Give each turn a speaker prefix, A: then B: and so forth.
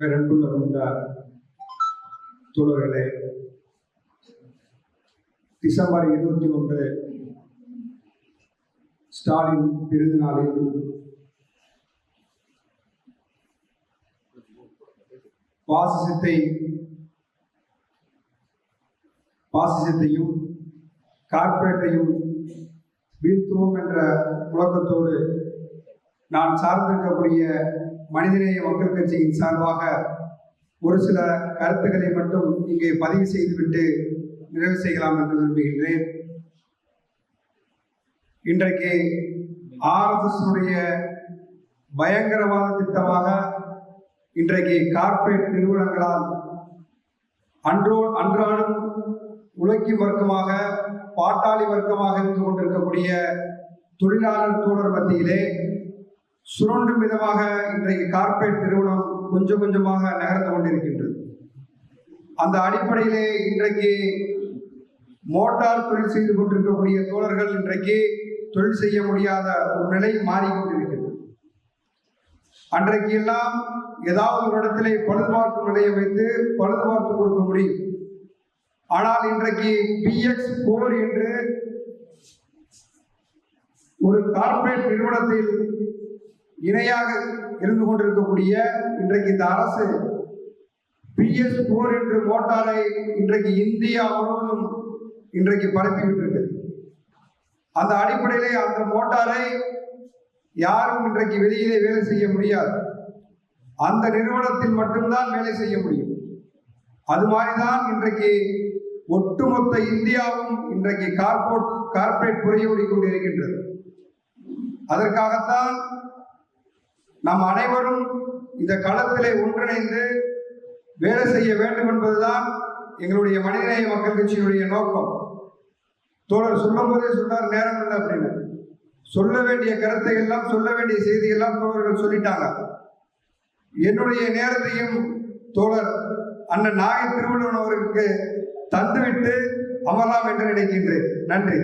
A: பெரன்புள்ள கொண்ட தோழர்களே டிசம்பர் இருபத்தி ஒன்று ஸ்டாலின் விருது நாளில் பாசிசத்தை பாசிசத்தையும் கார்ப்பரேட்டையும் வீழ்த்துவோம் என்ற முழக்கத்தோடு நான் சார்ந்திருக்கக்கூடிய மனிதநேய மக்கள் கட்சியின் சார்பாக ஒரு சில கருத்துக்களை மட்டும் இங்கே பதிவு செய்துவிட்டு நிறைவு செய்யலாம் என்று விரும்புகின்றேன். இன்றைக்கு ஆர்எஸ்எஸ்னுடைய பயங்கரவாத திட்டமாக இன்றைக்கு கார்ப்பரேட் நிறுவனங்களால் அன்றோ அன்றாடும் உழைக்கி வர்க்கமாக பாட்டாளி வர்க்கமாக இருந்து கொண்டிருக்கக்கூடிய தொழிலாளர் தோழர் மத்தியிலே சுரண்டும் விதமாக இன்றைக்கு கார்ப்பரேட் நிறுவனம் கொஞ்சம் கொஞ்சமாக நகர்ந்து கொண்டிருக்கின்றது. அந்த அடிப்படையிலே இன்றைக்கு மோட்டார் தொழில் செய்து கொண்டிருக்கக்கூடிய தோழர்கள் இன்றைக்கு தொழில் செய்ய முடியாத ஒரு நிலை மாறிக்கொண்டிருக்கிறது. அன்றைக்கு எல்லாம் ஏதாவது ஒரு இடத்திலே பழுதுபார்க்கும் நிலையை வைத்து பழுதுபார்த்து கொடுக்க முடியும். ஆனால் இன்றைக்கு பிஎக்ஸ் போர் என்று ஒரு கார்ப்பரேட் நிறுவனத்தில் இணையாக இருந்து கொண்டிருக்கக்கூடிய இன்றைக்கு இந்த அரசு பிஎஸ் போர் என்று மோட்டாரை இன்றைக்கு இந்தியா முழுவதும் இன்றைக்கு பரப்பிவிட்டிருக்கிறது அந்த அடிப்படையிலே அந்த மோட்டாரை யாரும் இன்றைக்கு வெளியிலே வேலை செய்ய முடியாது. அந்த நிறுவனத்தில் மட்டும்தான் வேலை செய்ய முடியும். அது மாதிரிதான் இன்றைக்கு ஒட்டுமொத்த இந்தியாவும் இன்றைக்கு கார்போர்ட் கார்ப்பரேட் புறையோடி கொண்டிருக்கின்றது. அதற்காகத்தான் நாம் அனைவரும் இந்த களத்திலே ஒன்றிணைந்து வேலை செய்ய வேண்டும் என்பதுதான் எங்களுடைய மனிதநேய மக்கள் கட்சியினுடைய நோக்கம். தோழர் சொல்லும் போதே சொன்னார் நேரம் இல்லை அப்படின்னு. சொல்ல வேண்டிய கருத்தை எல்லாம் சொல்ல வேண்டிய செய்தி எல்லாம் தோழர்கள் சொல்லிட்டாங்க. என்னுடைய நேரத்தையும் தோழர் அண்ணன் நாகை திருவள்ளுவன் அவர்களுக்கு தந்துவிட்டு அமரலாம் என்று நினைக்கின்றேன். நன்றி.